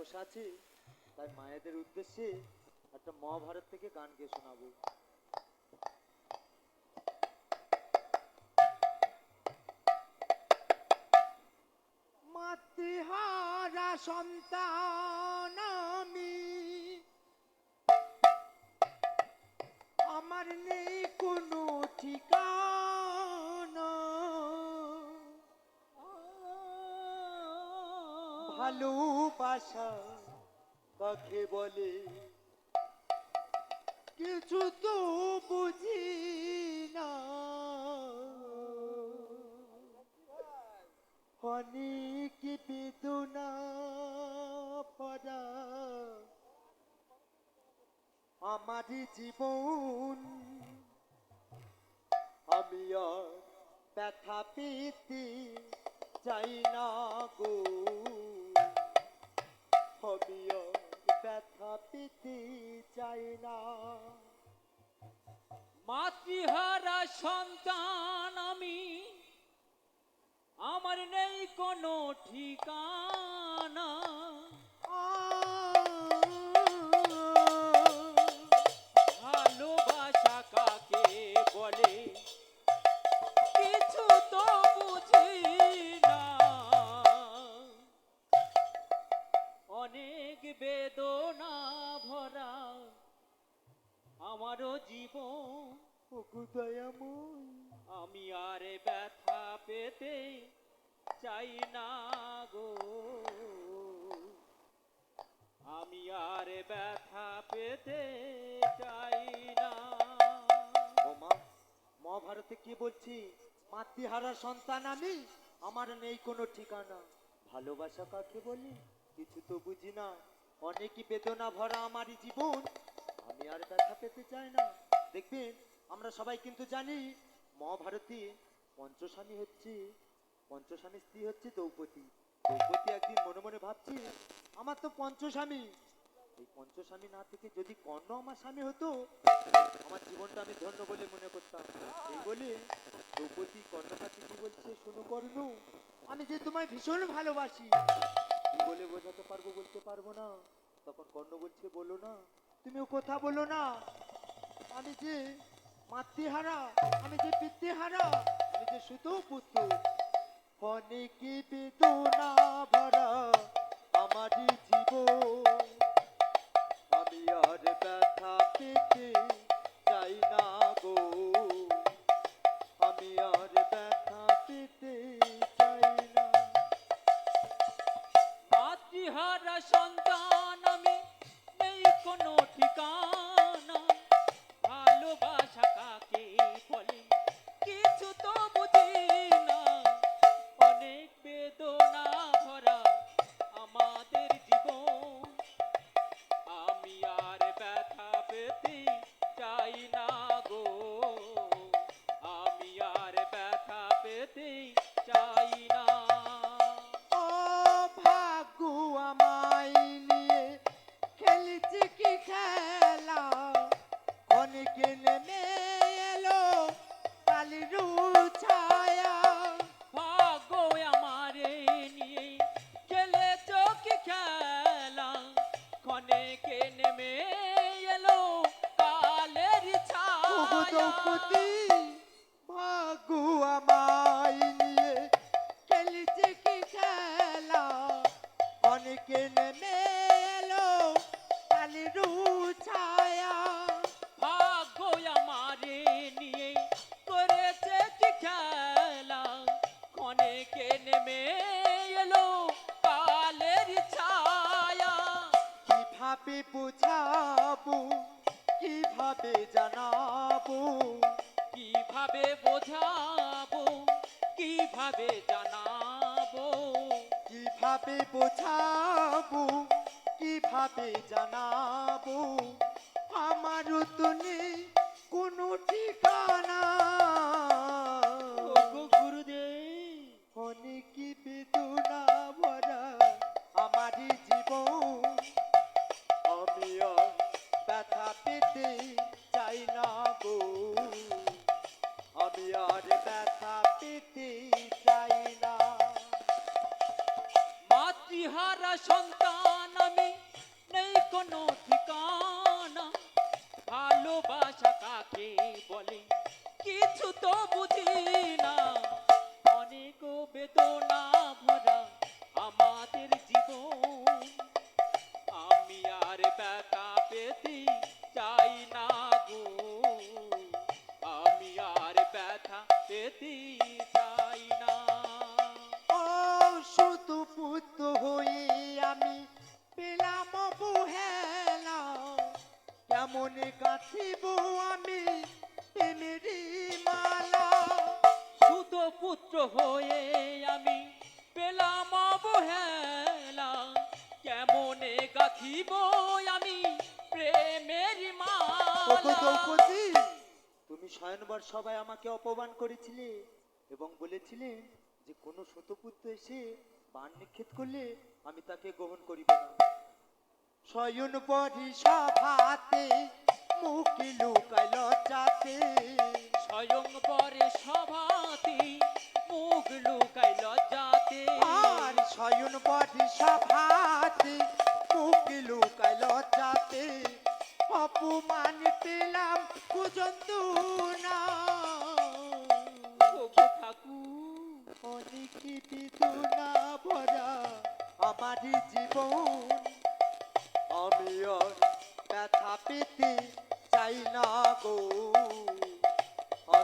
বসে আছি তাই মায়েদের উদ্দেশ্যে একটা মহাভারত থেকে গান গিয়ে শোনাবো। মাতৃহারা সন্তান আমি ভালোবাসা কাকে বলে। কিছু তো বুঝি না। অনেক বেদনা পড়া? আমার জীবন। আমি আর ব্যথা পেতে চাই না গো। আর ব্যথা পিতি চাই না। মাতৃহারা সন্তান আমি আমার নেই কোনো ঠিকানা। জীবন। আমি আর ব্যথা পেতে চাই না গো। আমি আর ব্যথা পেতে চাই না। মা মহাভারতে কি বলছি? মাতৃহারা সন্তান আমি আমার নেই কোনো ঠিকানা। ভালোবাসা কাকে বলি? কিছু তো বুঝি না। অনেকই বেদনা ভরা আমারই জীবন আমি আর ব্যথা পেতে চাই না। দেখবেন, আমরা সবাই কিন্তু জানি, মহাভারতে পঞ্চস্বামী হচ্ছে, পঞ্চস্বামী স্ত্রী হচ্ছে দ্রৌপদী। দ্রৌপদী একদিন মনে মনে ভাবছি, আমার তো পঞ্চস্বামী। এই পঞ্চস্বামী না থেকে যদি কর্ণ আমার স্বামী হতো, আমার জীবনটা আমি ধন্য বলে মনে করতাম। এই বলে দ্রৌপদী কর্ণকাছে কি বলছে, শোনো কর্ণ, আমি যে তোমায় ভীষণ ভালোবাসি। বলে বোঝাতে পারব বলতে পারব না। তখন কর্ণ বলছে, বলো না তুমিও কথা বলো না। আমি যে মাতৃহারা, আমি যে পিতৃহারা, আমি যে শুধু পুত্র। অনেক না ভরা আমারই জীবন। জানাব? কীভাবে বোঝাবো? কীভাবে জানাব? কীভাবে বোঝাবো? কীভাবে জানাব? আমারও তো নেই কোনো ঠিকানা মাতৃহারা সন্তান আমি, নেই কোনো ঠিকানা। ভালোবাসা কাকে বলে, কিছু তো বুঝি না। অনেক বেদনা ভরা আমাদের জীবন। আমি আর ব্যথা পেতে হয়ে আমি পেলাম অবহেলা। কেমনে গাথিব আমি প্রেমের দ্রৌপদী তুমি স্বয়নবর সবাই আমাকে অপমান করেছিলে এবং বলেছিলে যে কোনো শতপুত্র এসে বান নিক্ষেপ করলে আমি তাকে গ্রহণ করিব না। শয়ন পরি সভাতে মুখ লুকাইল চাতে স্বয়ং পরে সভাতে মুখ লুকাই লজ্জাতে। আর শয়ন পরি সভাতে মুখ লুকাইল চাতে অপমান পেলাম পর্যন্ত না ওগো ঠাকুর। অনেক বেদনা ভরা আমার জীবন। আমি আর ব্যথা পেতে চাই না গো।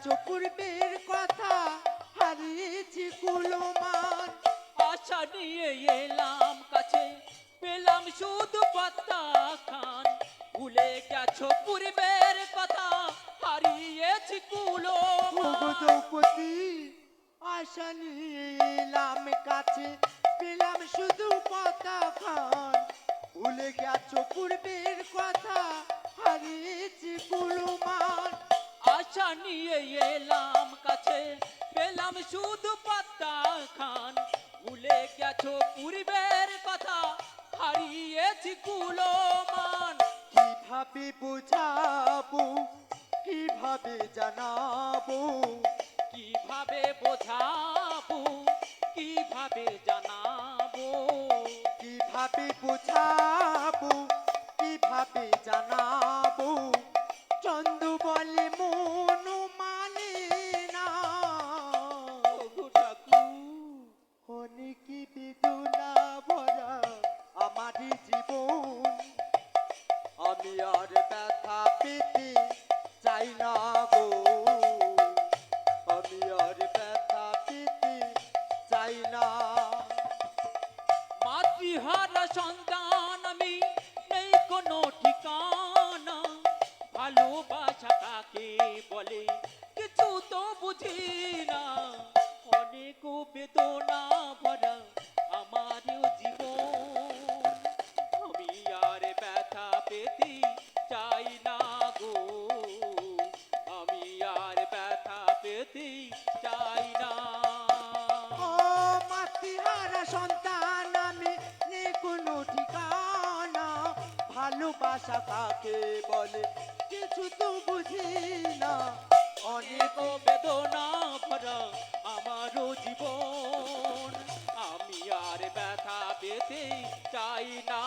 ভুলে গেছো কথা হারিয়েছি কুলমান। আশা নিয়ে এলাম কাছে পেলাম শুধু পাত্তা খান। ভুলে গেছো পূর্বের কথা হারিয়েছি কুলো দ্রৌপদী আশা নিয়ে এলাম কাছে পেলাম শুধু পাতা খান। ভুলে গেছো পূর্বের কথা হারিয়েছি কুলমান। আশা নিয়ে এলাম কাছে। পেলাম শুধু পাত্তা খান। ভুলে গেছো পূর্বের কথা। হারিয়েছি কুলো মান কীভাবে বোঝাবো? কীভাবে জানাব? কীভাবে বোঝাবো? কীভাবে জানাব? কীভাবে বোঝাবো? কীভাবে জানাব? আমি ব্যথা পেতে চাই না গো। আমি আর ব্যথা পেতে চাই না। মাতৃহারা সন্তান আমি নেই কোনো ঠিকানা। ভালোবাসা আর ব্যথা পেতে চাই না। ও মাতৃহারা সন্তান আমি নে কোনো ঠিকানা ভালোবাসা কাকে বলে কিছু তো বুঝি না। অনেক বেদনা ভরা আমারও জীবন আমি আর ব্যথা পেতে চাই না।